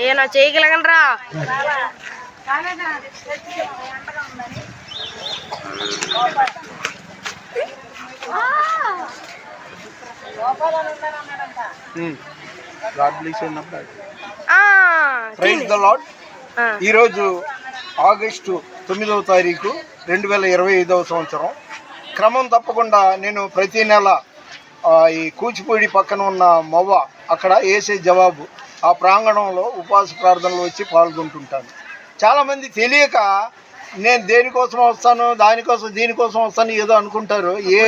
ఏనా ఆ, ఈరోజు ఆగస్టు తొమ్మిదవ తారీఖు రెండు వేల ఇరవై ఐదవ సంవత్సరం. క్రమం తప్పకుండా నేను ప్రతి నెల ఈ కూచిపూడి పక్కన ఉన్న మొవ్వ అక్కడ వేసే జవాబు. ఆ ప్రాంగణంలో ఉపవాస ప్రార్థనలు వచ్చి పాల్గొంటుంటాను చాలామంది తెలియక నేను దేనికోసం వస్తాను దానికోసం దీనికోసం వస్తాను ఏదో అనుకుంటారు. ఏ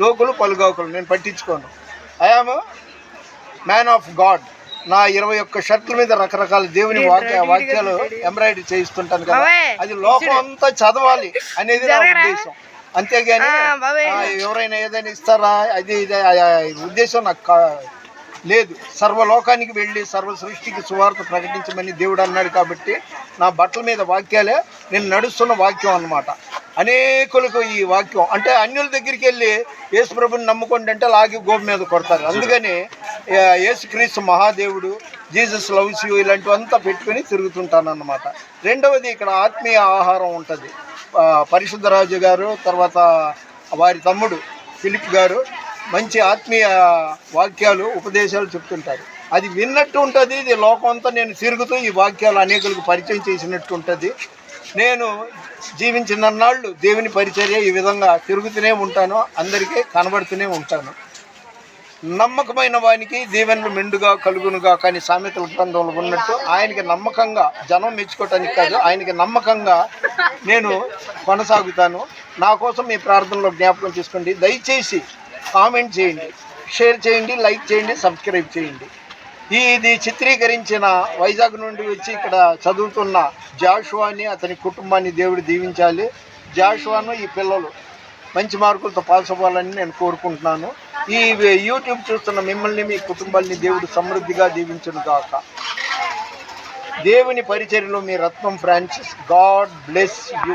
లోకులు పలుగాకులు నేను పట్టించుకోను. ఐఆమ్ మ్యాన్ ఆఫ్ గాడ్ నా ఇరవై ఒక్క షర్ట్ల మీద రకరకాల దేవుని వాక్య వాక్యాలు ఎంబ్రాయిడరీ చేయిస్తుంటాను కదా. అది లోకం అంతా చదవాలి అనేది నా? ఉద్దేశం. అంతేగాని ఎవరైనా ఏదైనా ఇస్తారా? అది ఉద్దేశం నాకు లేదు. సర్వలోకానికి వెళ్ళి సర్వ సృష్టికి సువార్త ప్రకటించమని దేవుడు అన్నాడు కాబట్టి నా బట్టల మీద వాక్యాలే నేను నడుస్తున్న వాక్యం అన్నమాట. అనేకులకు ఈ వాక్యం అంటే అన్యుల దగ్గరికి వెళ్ళి యేసుప్రభుని నమ్ముకోండి అంటే లాగి గోపు మీద కొడతారు. అందుకని యేసుక్రీస్తు మహాదేవుడు జీసస్ లవ్స్ యూ ఇలాంటివంతా పెట్టుకొని తిరుగుతుంటాను అన్నమాట రెండవది ఇక్కడ ఆత్మీయ ఆహారం ఉంటుంది. పరిశుద్ధరాజు గారు తర్వాత వారి తమ్ముడు ఫిలిప్ గారు మంచి ఆత్మీయ వాక్యాలు ఉపదేశాలు చెప్తుంటారు. అది విన్నట్టు ఉంటుంది ఇది లోకం నేను తిరుగుతూ ఈ వాక్యాలు అనేకులకు పరిచయం చేసినట్టు ఉంటుంది. నేను జీవించిన నాళ్ళు దేవుని పరిచర్య ఈ విధంగా తిరుగుతూనే ఉంటాను అందరికీ కనబడుతూనే ఉంటాను. నమ్మకమైన వానికి దీవెనలు మెండుగా కలుగునుగా కానీ సామెతల గ్రంథంలో ఉన్నట్టు ఆయనకి నమ్మకంగా జనం మెచ్చుకోవటానికి కాదు ఆయనకి నమ్మకంగా నేను కొనసాగుతాను. నా కోసం మీ ప్రార్థనలో జ్ఞాపకం చేసుకోండి. దయచేసి కామెంట్ చేయండి షేర్ చేయండి లైక్ చేయండి సబ్స్క్రైబ్ చేయండి. ఇది చిత్రీకరించిన వైజాగ్ నుండి వచ్చి ఇక్కడ చదువుతున్న జాషువాని అతని కుటుంబాన్ని దేవుడు దీవించాలి. జాషువాను ఈ పిల్లలు మంచి మార్కులతో పాస్ అవ్వాలని నేను కోరుకుంటున్నాను. ఈ యూట్యూబ్ చూస్తున్న మిమ్మల్ని మీ కుటుంబాన్ని దేవుడు సమృద్ధిగా దీవించును గాక. దేవుని పరిచర్యలో మీ Ratnam Francis God bless you